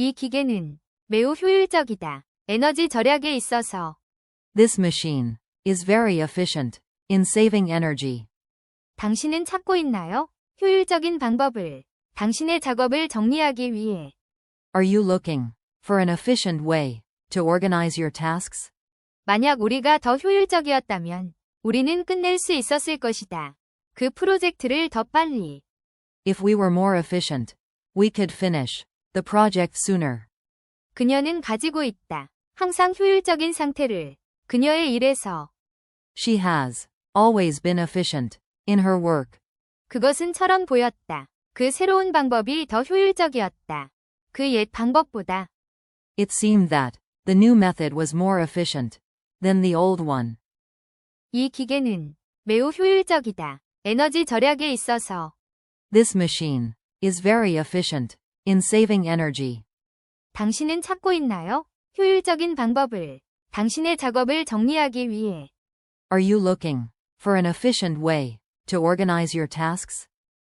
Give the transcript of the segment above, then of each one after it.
이 기계는 매우 효율적이다. 에너지 절약에 있어서 This machine is very efficient in saving energy. 당신은 찾고 있나요? 효율적인 방법을 당신의 작업을 정리하기 위해 Are you looking for an efficient way to organize your tasks? 만약 우리가 더 효율적이었다면 우리는 끝낼 수 있었을 것이다. 그 프로젝트를 더 빨리 If we were more efficient, we could finish the project sooner. 그녀는 가지고 있다. 항상 효율적인 상태를 그녀의 일에서 She has always been efficient in her work. 그것은 처럼 보였다. 그 새로운 방법이 더 효율적이었다. 그 옛 방법보다 It seemed that the new method was more efficient than the old one. 이 기계는 매우 효율적이다. 에너지 절약에 있어서 This machine is very efficient in saving energy. 당신은 찾고 있나요? 효율적인 방법을 당신의 작업을 정리하기 위해 Are you looking for an efficient way to organize your tasks?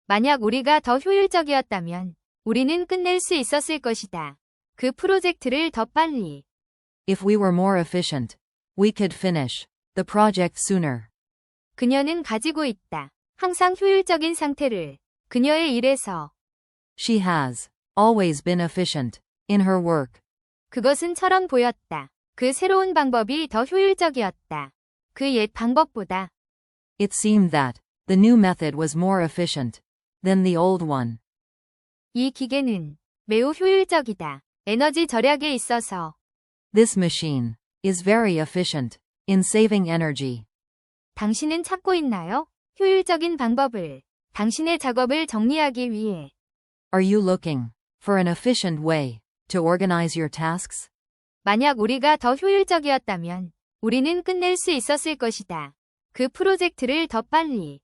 만약 우리가 더 효율적이었다면 우리는 끝낼 수 있었을 것이다. 그 프로젝트를 더 빨리 If we were more efficient, we could finish the project sooner. 그녀는 가지고 있다. 항상 효율적인 상태를 그녀의 일에서 She has always been efficient in her work. 그것은 처럼 보였다. 그 새로운 방법이 더 효율적이었다. 그 옛 방법보다 It seemed that the new method was more efficient than the old one. 이 기계는 매우 효율적이다. 에너지 절약에 있어서 This machine is very efficient in saving energy. 당신은 찾고 있나요? 효율적인 방법을 당신의 작업을 정리하기 위해 Are you looking for an efficient way to organize your tasks? 만약 우리가 더 효율적이었다면 우리는 끝낼 수 있었을 것이다. 그 프로젝트를 더 빨리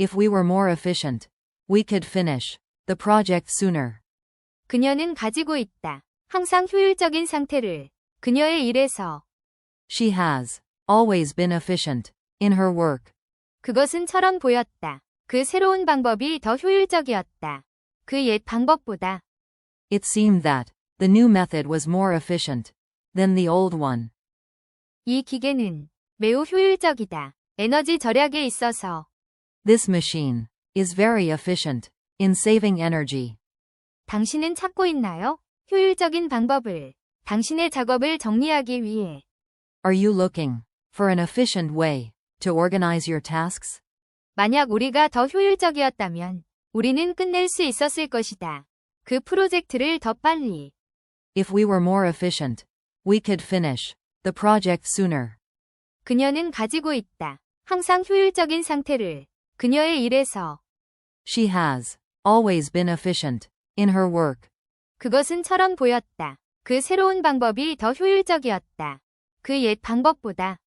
If we were more efficient, we could finish the project sooner. 그녀는 가지고 있다. 항상 효율적인 상태를 그녀의 일에서 She has always been efficient in her work. 그것은 처럼 보였다. 그 새로운 방법이 더 효율적이었다. 그 옛 방법보다 It seemed that the new method was more efficient than the old one. 이 기계는 매우 효율적이다. 에너지 절약에 있어서 This machine is very efficient in saving energy. 당신은 찾고 있나요? 효율적인 방법을 당신의 작업을 정리하기 위해 Are you looking for an efficient way to organize your tasks? 만약 우리가 더 효율적이었다면 우리는 끝낼 수 있었을 것이다. 그 프로젝트를 더 빨리 If we were more efficient, we could finish the project sooner. 그녀는 가지고 있다. 항상 효율적인 상태를 그녀의 일에서 She has always been efficient in her work. 그것은 처럼 보였다. 그 새로운 방법이 더 효율적이었다. 그 옛 방법보다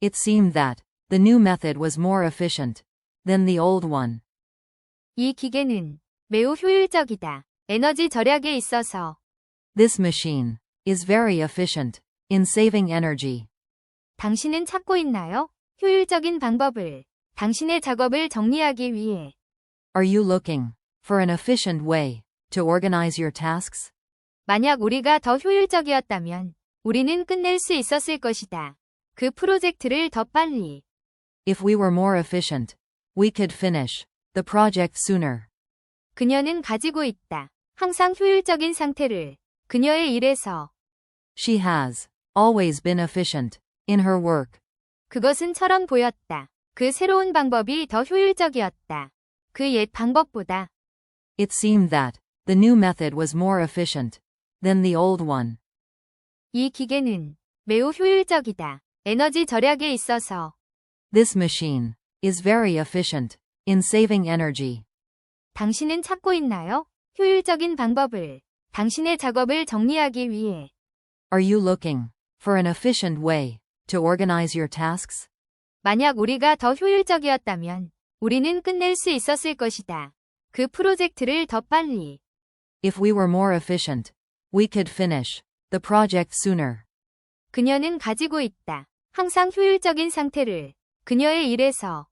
It seemed that the new method was more efficient than the old one. 이 기계는 매우 효율적이다. 에너지 절약에 있어서 This machine is very efficient in saving energy. 당신은 찾고 있나요? 효율적인 방법을 당신의 작업을 정리하기 위해 Are you looking for an efficient way to organize your tasks? 만약 우리가 더 효율적이었다면 우리는 끝낼 수 있었을 것이다. 그 프로젝트를 더 빨리 If we were more efficient, we could finish the project sooner. 그녀는 가지고 있다. 항상 효율적인 상태를 그녀의 일에서 She has always been efficient in her work. 그것은 처럼 보였다. 그 새로운 방법이 더 효율적이었다. 그 옛 방법보다 It seemed that the new method was more efficient than the old one. 이 기계는 매우 효율적이다. 에너지 절약에 있어서 This machine is very efficient in saving energy. 당신은 찾고 있나요? 효율적인 방법을 당신의 작업을 정리하기 위해 Are you looking for an efficient way to organize your tasks? 만약 우리가 더 효율적이었다면 우리는 끝낼 수 있었을 것이다. 그 프로젝트를 더 빨리 If we were more efficient, we could finish the project sooner. 그녀는 가지고 있다. 항상 효율적인 상태를 그녀의 일에서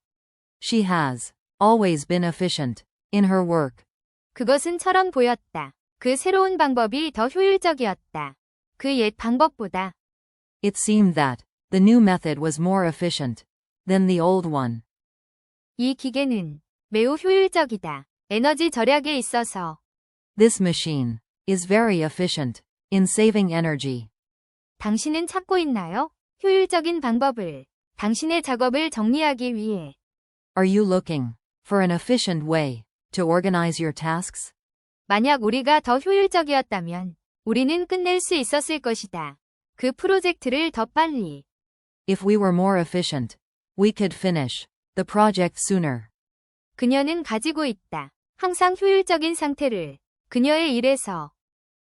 She has always been efficient in her work. 그것은 처럼 보였다. 그 새로운 방법이 더 효율적이었다. 그 옛 방법보다. It seemed that the new method was more efficient than the old one. 이 기계는 매우 효율적이다. 에너지 절약에 있어서. This machine is very efficient in saving energy. 당신은 찾고 있나요? 효율적인 방법을. 당신의 작업을 정리하기 위해. Are you looking for an efficient way to organize your tasks? 만약 우리가 더 효율적이었다면 우리는 끝낼 수 있었을 것이다. 그 프로젝트를 더 빨리. If we were more efficient, we could finish the project sooner. 그녀는 가지고 있다. 항상 효율적인 상태를. 그녀의 일에서.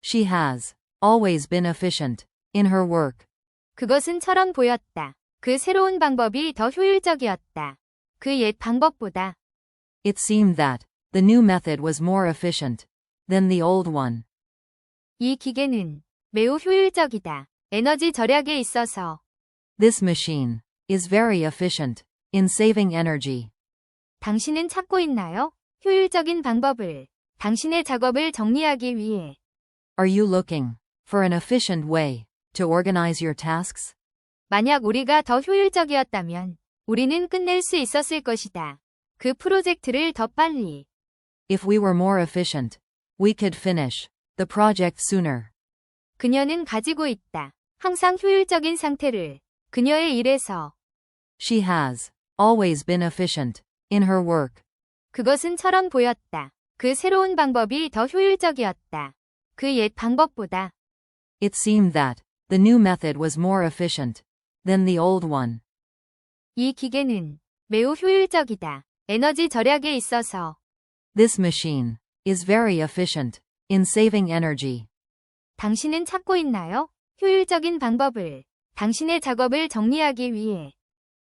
She has always been efficient in her work. 그것은 처럼 보였다. 그 새로운 방법이 더 효율적이었다. 그 옛 방법보다. It seemed that the new method was more efficient than the old one. 이 기계는 매우 효율적이다. 에너지 절약에 있어서. This machine is very efficient in saving energy. 당신은 찾고 있나요? 효율적인 방법을. 당신의 작업을 정리하기 위해. Are you looking for an efficient way to organize your tasks? 만약 우리가 더 효율적이었다면 우리는 끝낼 수 있었을 것이다. 그 프로젝트를 더 빨리. If we were more efficient, we could finish the project sooner. 그녀는 가지고 있다. 항상 효율적인 상태를. 그녀의 일에서. She has always been efficient in her work. 그것은 처럼 보였다. 그 새로운 방법이 더 효율적이었다. 그 옛 방법보다. It seemed that the new method was more efficient than the old one. 이 기계는 매우 효율적이다. 에너지 절약에 있어서. This machine is very efficient in saving energy. 당신은 찾고 있나요? 효율적인 방법을. 당신의 작업을 정리하기 위해.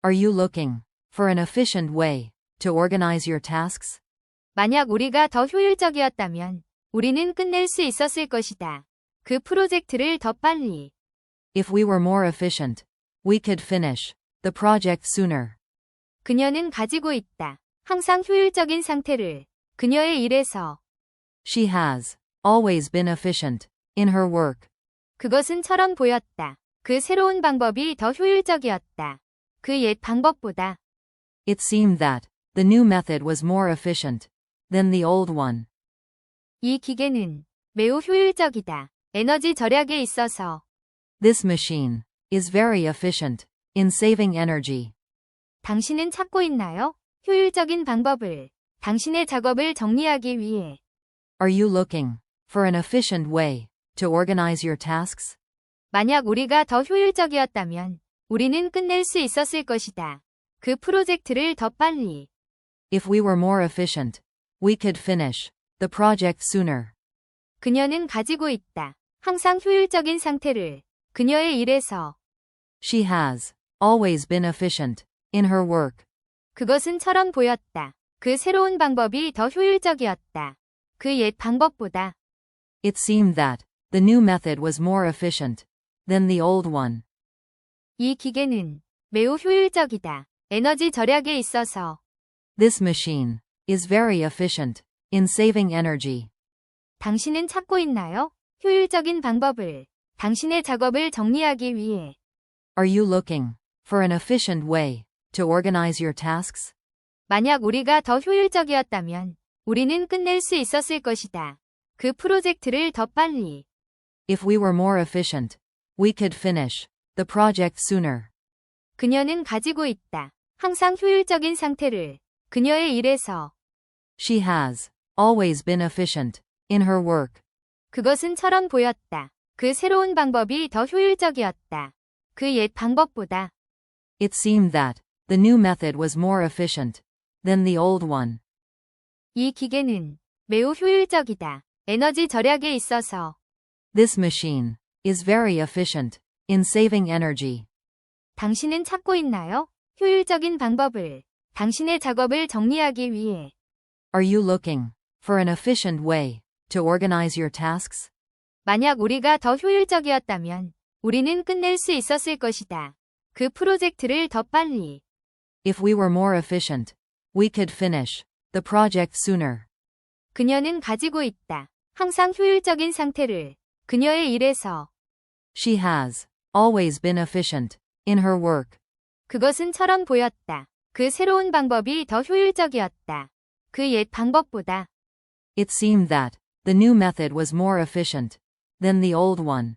Are you looking for an efficient way to organize your tasks? 만약 우리가 더 효율적이었다면 우리는 끝낼 수 있었을 것이다. 그 프로젝트를 더 빨리. If we were more efficient, we could finish the project sooner. 그녀는 가지고 있다. 항상 효율적인 상태를. 그녀의 일에서. She has always been efficient in her work. 그것은 처럼 보였다. 그 새로운 방법이 더 효율적이었다. 그 옛 방법보다. It seemed that the new method was more efficient than the old one. 이 기계는 매우 효율적이다. 에너지 절약에 있어서. This machine is very efficient in saving energy. 당신은 찾고 있나요? 효율적인 방법을. 당신의 작업을 정리하기 위해. Are you looking for an efficient way to organize your tasks? 만약 우리가 더 효율적이었다면 우리는 끝낼 수 있었을 것이다. 그 프로젝트를 더 빨리. If we were more efficient, we could finish the project sooner. 그녀는 가지고 있다. 항상 효율적인 상태를. 그녀의 일에서. She has always been efficient in her work. 그것은 처럼 보였다. 그 새로운 방법이 더 효율적이었다. 그 옛 방법보다. It seemed that the new method was more efficient than the old one. 이 기계는 매우 효율적이다. 에너지 절약에 있어서. This machine is very efficient in saving energy. 당신은 찾고 있나요? 효율적인 방법을. 당신의 작업을 정리하기 위해. Are you looking for an efficient way to organize your tasks? 만약 우리가 더 효율적이었다면 우리는 끝낼 수 있었을 것이다. 그 프로젝트를 더 빨리. If we were more efficient, we could finish the project sooner. 그녀는 가지고 있다. 항상 효율적인 상태를. 그녀의 일에서. She has always been efficient in her work. 그것은 처럼 보였다. 그 새로운 방법이 더 효율적이었다. 그 옛 방법보다. It seemed that the new method was more efficient than the old one. 이 기계는 매우 효율적이다. 에너지 절약에 있어서. This machine is very efficient in saving energy. 당신은 찾고 있나요? 효율적인 방법을. 당신의 작업을 정리하기 위해. Are you looking for an efficient way to organize your tasks? 만약 우리가 더 효율적이었다면 우리는 끝낼 수 있었을 것이다. 그 프로젝트를 더 빨리. If we were more efficient, we could finish the project sooner. 그녀는 가지고 있다. 항상 효율적인 상태를 그녀의 일에서 She has always been efficient in her work. 그것은 처럼 보였다. 그 새로운 방법이 더 효율적이었다. 그 옛 방법보다 It seemed that the new method was more efficient than the old one.